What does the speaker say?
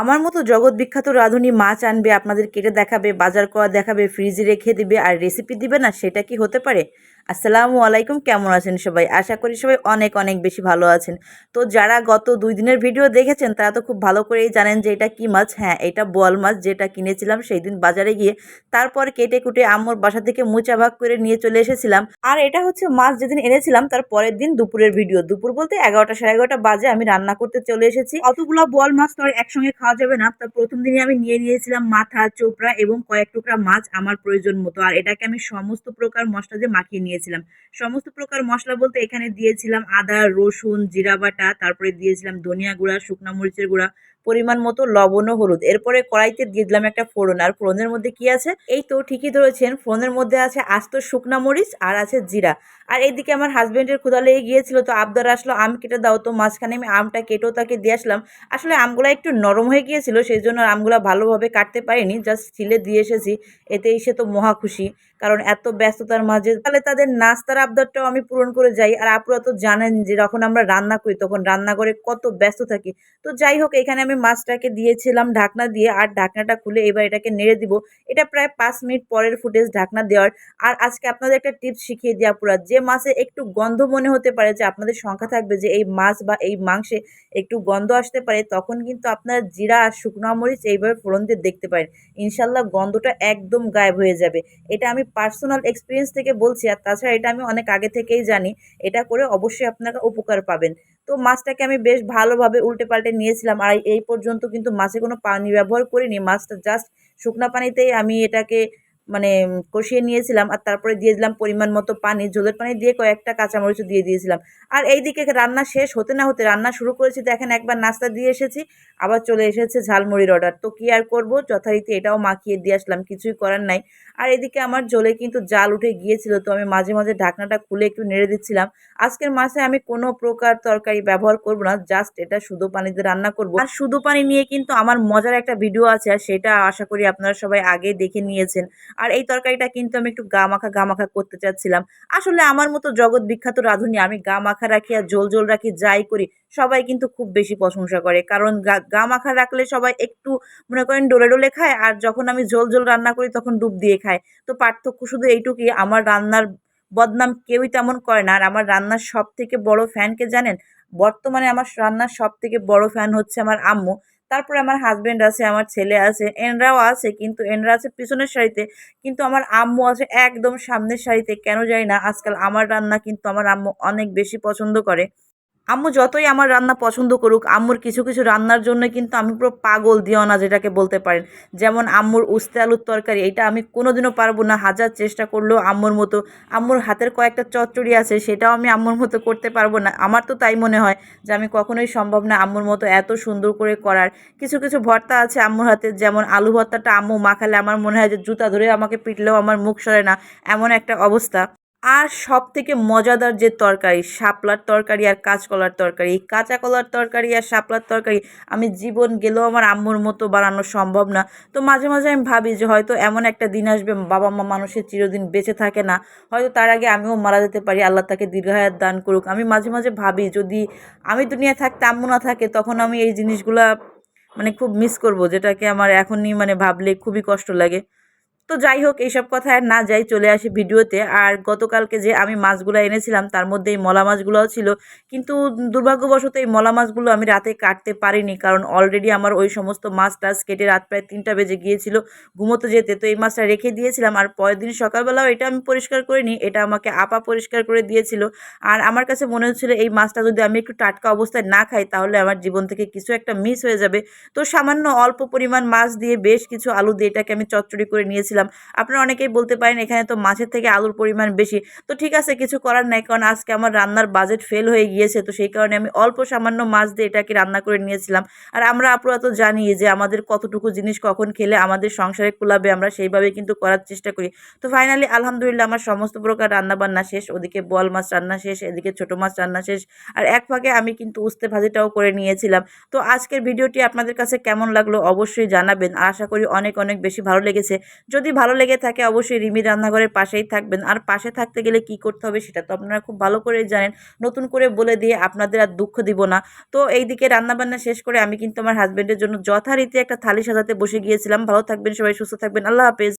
আমার মতো জগৎ বিখ্যাত রাঁধুনি মাছ আনবে, আপনাদের কেটে দেখাবে, বাজার করা দেখাবে ফ্রিজে রেখে দিবে, আর রেসিপি দিবে না, সেটা কি হতে পারে? আসসালামু আলাইকুম, কেমন আছেন সবাই? আশা করি সবাই অনেক অনেক বেশি ভালো আছেন। তো যারা গত দুই দিনের ভিডিও দেখেছেন, তারা তো খুব ভালো করেই জানেন যে এটা কী মাছ। হ্যাঁ এটা বোয়াল মাছ যেটা কিনেছিলাম সেই দিন বাজারে গিয়ে তারপর কেটে কুটে আম্মুর বাসা থেকে মুচা ভাগ করে নিয়ে চলে এসেছিলাম। আর এটা হচ্ছে মাছ যেদিন এনেছিলাম, তার পরের দিন দুপুরের ভিডিও। দুপুর বলতে এগারোটা সাড়ে এগারোটা বাজে আমি রান্না করতে চলে এসেছি। অতগুলো বোয়াল মাছ তো আর একসঙ্গে খাওয়া যাবে না। তার প্রথম দিনে আমি নিয়ে নিয়েছিলাম মাথা, চোপড়া এবং কয়েক টুকরা মাছ আমার প্রয়োজন মতো। আর এটাকে আমি সমস্ত প্রকার মশলা দিয়ে মাখিয়ে নিয়েছিলাম সমস্ত প্রকার মশলা বলতে এখানে দিয়েছিলাম আদা, রসুন, জিরা বাটা, তারপরে দিয়েছিলাম ধনিয়া গুঁড়া, শুকনা মরিচের গুঁড়া পরিমাণ মতো লবণ ও হলুদ। এরপরে কড়াইতে দিয়ে দিলাম একটা ফোড়ন। আর ফোড়নের মধ্যে কি আছে? এই তো ঠিকই ধরেছেন, ফোড়নের মধ্যে আছে আস্ত শুকনা মরিচ আর আছে জিরা। আর এইদিকে আমার হাজব্যান্ডের ক্ষুদা লেগে গিয়েছিল, তো আবদার আসলো, আম কেটে দাও তো। মাঝখানে আমি আমটা কেটেও তাকে দিয়ে আসলাম। আসলে আমগুলো একটু নরম হয়ে গিয়েছিল সেই জন্য আমগুলো ভালোভাবে কাটতে পারিনি জাস্ট ছিলে দিয়ে এসেছি। এতে এসে তো মহা খুশি, কারণ এত ব্যস্ততার মাঝে। তাহলে তাদের নাস্তার আবদারটাও আমি পূরণ করে যাই। আর আপুরা তো জানেন যে যখন আমরা রান্না করি, তখন রান্নাঘরে কত ব্যস্ত থাকি। তো যাই হোক, এখানে আমি মাছটাকে দিয়েছিলাম ঢাকনা দিয়ে আর ঢাকনাটা খুলে এবার এটাকে নেড়ে দিব। এটা প্রায় পাঁচ মিনিট পরের ফুটেজ ঢাকনা দেওয়ার। আর আজকে আপনাদের একটা টিপস শিখিয়ে দেওয়া পুরা যে মাছে একটু গন্ধ মনে হতে পারে, যে আপনাদের সংখ্যা থাকবে যে এই মাছ বা এই মাংসে একটু গন্ধ আসতে পারে, তখন কিন্তু আপনারা জিরা আর শুকনো মরিচ এইভাবে ফোড়ন দিয়ে দেখতে পারেন। ইনশাল্লাহ গন্ধটা একদম গায়েব হয়ে যাবে। এটা আমি পার্সোনাল এক্সপিরিয়েন্স থেকে বলছি, আর তাছাড়া এটা আমি অনেক আগে থেকেই জানি। এটা করে অবশ্যই আপনারা উপকার পাবেন। তো মাছটাকে আমি বেশ ভালোভাবে উল্টে পাল্টে নিয়েছিলাম। আর এই পর্যন্ত কিন্তু মাছে কোনো পানি ব্যবহার করিনি। মাছটা জাস্ট শুকনা পানিতেই আমি এটাকে মানে কষিয়ে নিয়েছিলাম আর তারপরে দিয়ে দিলাম পরিমাণ মতো পানি, জলের পানি দিয়ে কয়েকটা কাঁচামরিচও দিয়ে দিয়েছিলাম। আর এইদিকে রান্না শেষ হতে না হতে রান্না শুরু করেছি, দেখেন একবার নাস্তা দিয়ে এসেছি, আবার চলে এসেছে ঝালমুড়ির অর্ডার তো কী আর করব, যথারীতি এটাও মাখিয়ে দিয়ে আসলাম, কিছুই করার নাই। আর এদিকে আমার জলে কিন্তু জাল উঠে গিয়েছিল, তো আমি মাঝে মাঝে ঢাকনাটা খুলে একটু নেড়ে দিচ্ছিলাম। আজকের মাসে আমি কোনো প্রকার তরকারি ব্যবহার করব না জাস্ট এটা শুধু পানিতে রান্না করব। আর শুধু পানি নিয়ে কিন্তু আমার মজার একটা ভিডিও আছে, আর সেটা আশা করি আপনারা সবাই আগে দেখে নিয়েছেন। আর এই তরকারিটা কিন্তু আমি একটু গা মাখা গা মাখা করতে চাচ্ছিলাম। আসলে আমার মতো জগৎ বিখ্যাত রাঁধুনি আমি গা মাখা রাখি আর জোল জোল রাখি, যাই করি, সবাই কিন্তু খুব বেশি প্রশংসা করে। কারণ গা মাখা রাখলে সবাই একটু মনে করেন ডোলে ডোলে খায় আর যখন আমি ঝোল ঝোল রান্না করি তখন ডুব দিয়ে খায়। তো পার্থক্য শুধু এইটুকুই, আমার রান্নার বদনাম কেউই তেমন করে না। আর আমার রান্নার সব থেকে বড় ফ্যানকে জানেন? বর্তমানে আমার রান্নার সব থেকে বড় ফ্যান হচ্ছে আমার আম্মু। তারপরে আমার হাজব্যান্ড আছে, আমার ছেলে আছে, এনরাও আছে, কিন্তু এনরা আছে পিছনের শাড়িতে, কিন্তু আমার আম্মু আছে একদম সামনের শাড়িতে, কেন জানি না, আজকাল আমার রান্না কিন্তু আমার আম্মু অনেক বেশি পছন্দ করে। আম্মু যতই আমার রান্না পছন্দ করুক, আম্মুর কিছু কিছু রান্নার জন্য কিন্তু আমি পুরো পাগল দিও না যেটাকে বলতে পারেন। যেমন আম্মুর উস্তে আলুর তরকারি, এটা আমি কোনোদিনও পারব না, হাজার চেষ্টা করলেও আম্মুর মতো। আম্মুর হাতের কয়েকটা চচ্চড়ি আছে, সেটাও আমি আম্মুর মতো করতে পারব না। আমার তো তাই মনে হয় যে আমি কখনোই সম্ভব না আম্মুর মতো এত সুন্দর করে করার। কিছু কিছু ভর্তা আছে আম্মুর হাতে, যেমন আলু ভর্তাটা আম্মু মাখালে আমার মনে হয় যে জুতা ধরে আমাকে পিটলেও আমার মুখ সরে না, এমন একটা অবস্থা। আর সব থেকে মজাদার যে তরকারি, শাপলার তরকারি আর কাঁচকলার তরকারি। এই কাঁচা কলার তরকারি আর শাপলার তরকারি আমি জীবন গেলেও আমার আম্মুর মতো বানানো সম্ভব না। তো মাঝে মাঝে আমি ভাবি যে হয়তো এমন একটা দিন আসবে, বাবা মা মানুষের চিরদিন বেঁচে থাকে না। হয়তো তার আগে আমিও মারা যেতে পারি, আল্লাহ তাকে দীর্ঘায়াত দান করুক। আমি মাঝে মাঝে ভাবি, যদি আমি দুনিয়ায় থাকতে আম্মু না থাকে, তখন আমি এই জিনিসগুলা মানে খুব মিস করব, যেটাকে আমার এখনই মানে ভাবলে খুবই কষ্ট লাগে। তো যাই হোক এইসব কথায় না যাই চলে আসি ভিডিওতে। আর গতকালকে যে আমি মাছগুলো এনেছিলাম, তার মধ্যে এই মলা মাছগুলোও ছিল। কিন্তু দুর্ভাগ্যবশত এই মলা মাছগুলো আমি রাতে কাটতে পারিনি, কারণ অলরেডি আমার ওই সমস্ত মাছ টাছ কেটে রাত প্রায় তিনটা বেজে গিয়েছিল ঘুমোতে যেতে। তো এই মাছটা রেখে দিয়েছিলাম, আর পরের দিন সকালবেলাও এটা আমি পরিষ্কার করিনি, এটা আমাকে আপা পরিষ্কার করে দিয়েছিল। আর আমার কাছে মনে হচ্ছিল, এই মাছটা যদি আমি একটু টাটকা অবস্থায় না খাই, তাহলে আমার জীবন থেকে কিছু একটা মিস হয়ে যাবে। তো সামান্য অল্প পরিমাণ মাছ দিয়ে বেশ কিছু আলু দিয়ে এটাকে আমি চচ্চড়ি করে নিয়েছিলাম। করেছিলাম আপনারা অনেকেই বলতে পারেন এখানে তো মাছের থেকে আলুর পরিমাণ বেশি। তো ঠিক আছে, কিছু করার নাই কারণ আজকে আমার রান্নার বাজেট ফেল হয়ে গিয়েছে। তো সেই কারণে আমি অল্প সামান্য মাছ দিয়ে এটাকে রান্না করে নিয়েছিলাম। আর আমরা আপনারা তো জানি যে আমাদের কতটুকু জিনিস কখন খেলে আমাদের সংসারে কুলাবে, আমরা সেইভাবে কিন্তু করার চেষ্টা করি। তো ফাইনালি আলহামদুলিল্লাহ আমার সমস্ত প্রকার রান্না বান্না শেষ। ওদিকে বল মাছ রান্না শেষ, এদিকে ছোটো মাছ রান্না শেষ। আর এক ফাঁকে আমি কিন্তু উস্তে ভাজিটাও করে নিয়েছিলাম। তো আজকের ভিডিওটি আপনাদের কাছে কেমন লাগল অবশ্যই জানাবেন। আশা করি অনেক অনেক বেশি ভালো লেগেছে। যদি যদি ভালো লেগে থাকে অবশ্যই রিমি রান্নাঘরের পাশেই থাকবেন। আর পাশে থাকতে গেলে কি করতে হবে সেটা তো আপনারা খুব ভালো করে জানেন। নতুন করে বলে দিয়ে আপনাদের আর দুঃখ দিব না। তো এইদিকে রান্নাবান্না শেষ করে আমি কিন্তু আমার হাজব্যান্ডের জন্য যথারীতি একটা থালি সাজাতে বসে গিয়েছিলাম। ভালো থাকবেন সবাই, সুস্থ থাকবেন। আল্লাহ হাফেজ।